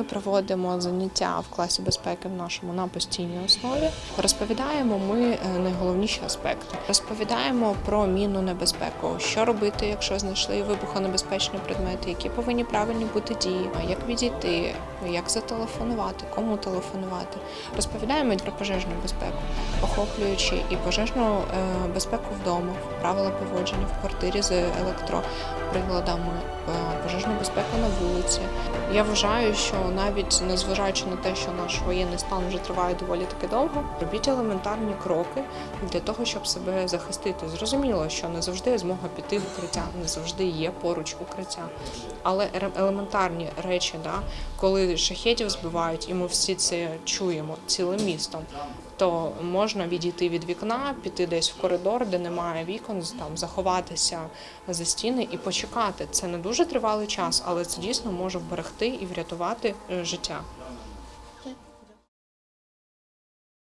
Ми проводимо заняття в класі безпеки в нашому на постійній основі. Розповідаємо ми е, найголовніші аспекти. Розповідаємо про мінну небезпеку, що робити, якщо знайшли вибухонебезпечні предмети, які повинні правильні бути дії, як відійти, як зателефонувати, кому телефонувати. Розповідаємо про пожежну безпеку, охоплюючи і пожежну е, безпеку вдома, правила поводження в квартирі з електроприладами, е, пожежну безпеку на вулиці. Я вважаю, що навіть незважаючи на те, що наш воєнний стан вже триває доволі таки довго, робіть елементарні кроки для того, щоб себе захистити. Зрозуміло, що не завжди змога піти в укриття, не завжди є поруч укриття. Але елементарні речі, да, коли шахетів збивають, і ми всі це чуємо цілим містом, то можна відійти від вікна, піти десь в коридор, де немає вікон, там заховатися за стіни і почекати. Це не дуже тривалий час, але це дійсно може вберегти і врятувати е, життя.